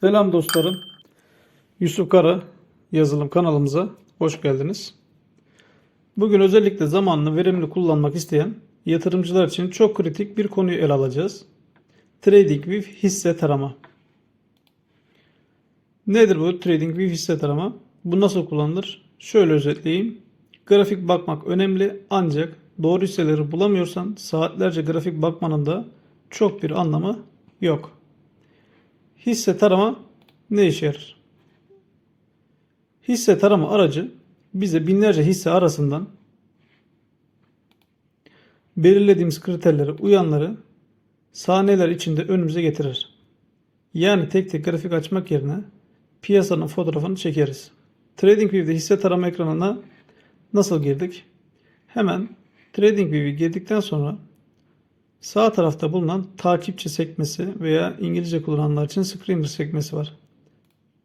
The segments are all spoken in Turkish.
Selam dostlarım. Yusuf Kara yazılım kanalımıza hoş geldiniz. Bugün özellikle zamanını verimli kullanmak isteyen yatırımcılar için çok kritik bir konuyu ele alacağız. Trading with hisse tarama. Nedir bu Trading with hisse tarama? Bu nasıl kullanılır? Şöyle özetleyeyim. Grafik bakmak önemli ancak doğru hisseleri bulamıyorsan saatlerce grafik bakmanın da çok bir anlamı yok. Hisse tarama ne işe yarar? Hisse tarama aracı bize binlerce hisse arasından belirlediğimiz kriterlere uyanları saniyeler içinde önümüze getirir. Yani tek tek grafik açmak yerine piyasanın fotoğrafını çekeriz. TradingView'de hisse tarama ekranına nasıl girdik? Hemen TradingView'e girdikten sonra Sağ tarafta bulunan takipçi sekmesi veya İngilizce kullananlar için screener sekmesi var.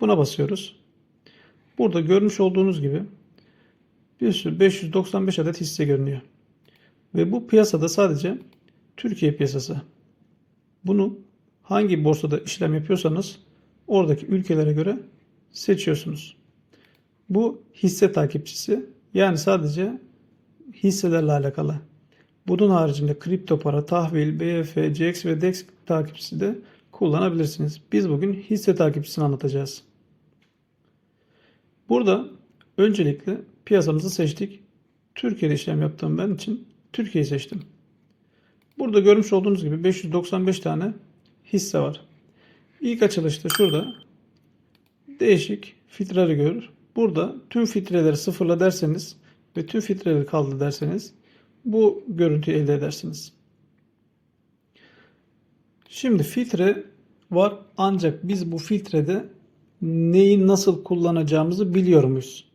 Buna basıyoruz. Burada görmüş olduğunuz gibi bir sürü 595 adet hisse görünüyor. Ve bu piyasada sadece Türkiye piyasası. Bunu hangi borsada işlem yapıyorsanız oradaki ülkelere göre seçiyorsunuz. Bu hisse takipçisi yani sadece hisselerle alakalı. Bunun haricinde kripto para, tahvil, BF, CX ve DEX takipçisi de kullanabilirsiniz. Biz bugün hisse takipçisini anlatacağız. Burada öncelikle piyasamızı seçtik. Türkiye'de işlem yaptığım ben için Türkiye'yi seçtim. Burada görmüş olduğunuz gibi 595 tane hisse var. İlk açılışta şurada değişik filtreleri görür. Burada tüm filtreleri sıfırla derseniz ve tüm filtreleri kaldı derseniz bu görüntüyü elde edersiniz. Şimdi filtre var ancak biz bu filtrede neyi nasıl kullanacağımızı biliyor muyuz?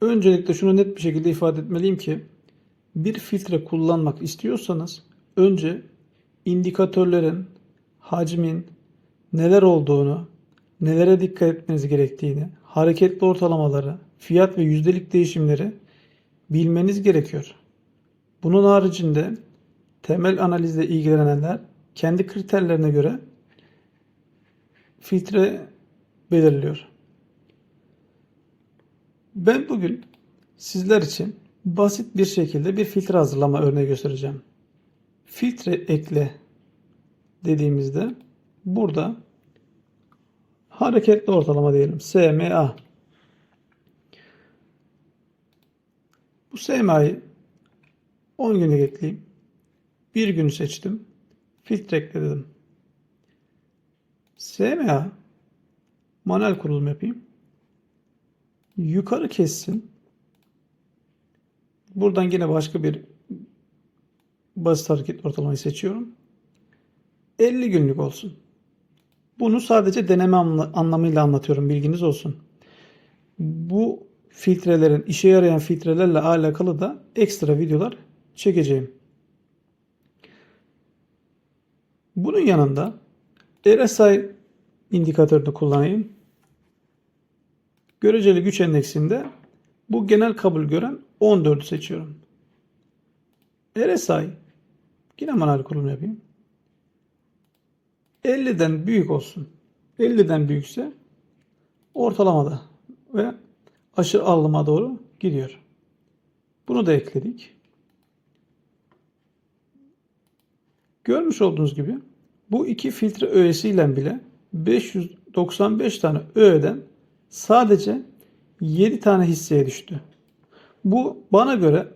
Öncelikle şunu net bir şekilde ifade etmeliyim ki bir filtre kullanmak istiyorsanız önce indikatörlerin, hacmin neler olduğunu, nelere dikkat etmeniz gerektiğini, hareketli ortalamaları, fiyat ve yüzdelik değişimleri bilmeniz gerekiyor. Bunun haricinde temel analizle ilgilenenler kendi kriterlerine göre filtre belirliyor. Ben bugün sizler için basit bir şekilde bir filtre hazırlama örneği göstereceğim. Filtre ekle dediğimizde burada hareketli ortalama diyelim SMA. Bu SMA'yı 10 günlük ekleyeyim. Bir günü seçtim. Filtre ekle dedim. SMA manuel kurulum yapayım. Yukarı kessin. Buradan yine başka bir basit hareket ortalamayı seçiyorum. 50 günlük olsun. Bunu sadece deneme anlamıyla anlatıyorum. Bilginiz olsun. Bu filtrelerin, işe yarayan filtrelerle alakalı da ekstra videolar çekeceğim. Bunun yanında RSI indikatörünü kullanayım. Göreceli güç endeksinde bu genel kabul gören 14'ü seçiyorum. RSI yine manuel kurulum yapayım. 50'den büyük olsun. 50'den büyükse ortalamada ve aşırı allıma doğru gidiyor. Bunu da ekledik. Görmüş olduğunuz gibi bu iki filtre öğesiyle bile 595 tane öğeden sadece 7 tane hisseye düştü. Bu bana göre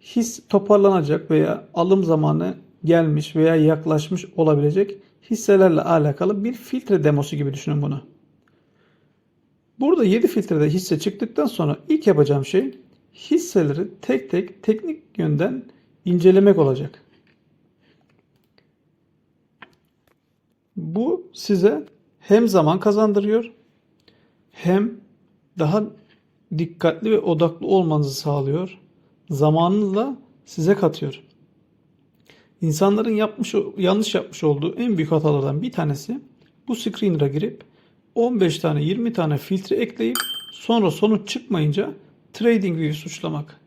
his toparlanacak veya alım zamanı gelmiş veya yaklaşmış olabilecek hisselerle alakalı bir filtre demosu gibi düşünün bunu. Burada 7 filtrede hisse çıktıktan sonra ilk yapacağım şey hisseleri tek tek teknik yönden incelemek olacak. Bu size hem zaman kazandırıyor hem daha dikkatli ve odaklı olmanızı sağlıyor. Zamanını da size katıyor. İnsanların yapmış yanlış yapmış olduğu en büyük hatalardan bir tanesi bu screener'a girip 15 tane 20 tane filtre ekleyip sonra sonuç çıkmayınca TradingView suçlamak.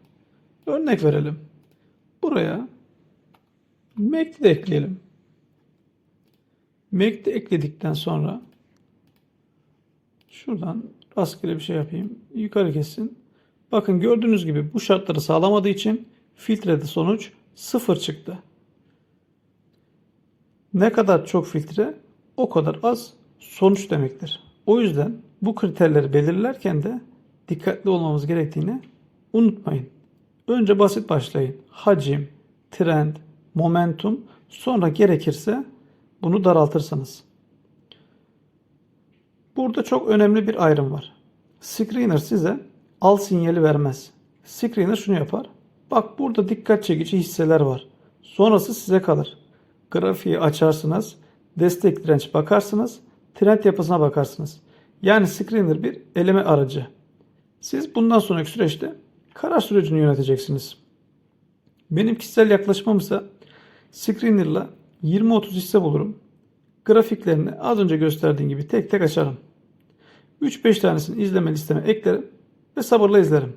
Örnek verelim. Buraya MACD de ekleyelim. MACD ekledikten sonra Şuradan rastgele bir şey yapayım. Yukarı kessin. Bakın gördüğünüz gibi bu şartları sağlamadığı için filtrede sonuç sıfır çıktı. Ne kadar çok filtre o kadar az sonuç demektir. O yüzden bu kriterleri belirlerken de dikkatli olmamız gerektiğini unutmayın. Önce basit başlayın. Hacim, trend, momentum sonra gerekirse bunu daraltırsınız. Burada çok önemli bir ayrım var. Screener size al sinyali vermez. Screener şunu yapar. Bak burada dikkat çekici hisseler var. Sonrası size kalır. Grafiği açarsınız, destek direnç bakarsınız, trend yapısına bakarsınız. Yani screener bir eleme aracı. Siz bundan sonraki süreçte karar sürecini yöneteceksiniz. Benim kişisel yaklaşımım ise screener'la 20-30 hisse bulurum. Grafiklerini az önce gösterdiğim gibi tek tek açarım. 3-5 tanesini izleme listeme eklerim ve sabırla izlerim.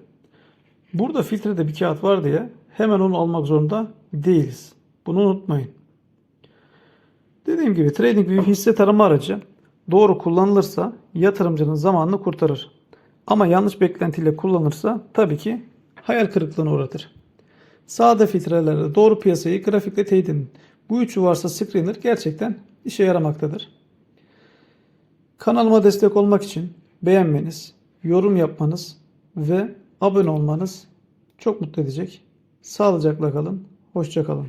Burada filtrede bir kağıt var diye hemen onu almak zorunda değiliz. Bunu unutmayın. Dediğim gibi TradingView hisse tarama aracı doğru kullanılırsa yatırımcının zamanını kurtarır. Ama yanlış beklentiyle kullanırsa tabii ki hayal kırıklığına uğratır. Sağda filtrelerle doğru piyasayı grafikle teyit edin. Bu üçü varsa screener gerçekten işe yaramaktadır. Kanalıma destek olmak için beğenmeniz, yorum yapmanız ve abone olmanız çok mutlu edecek. Sağlıcakla kalın, hoşça kalın.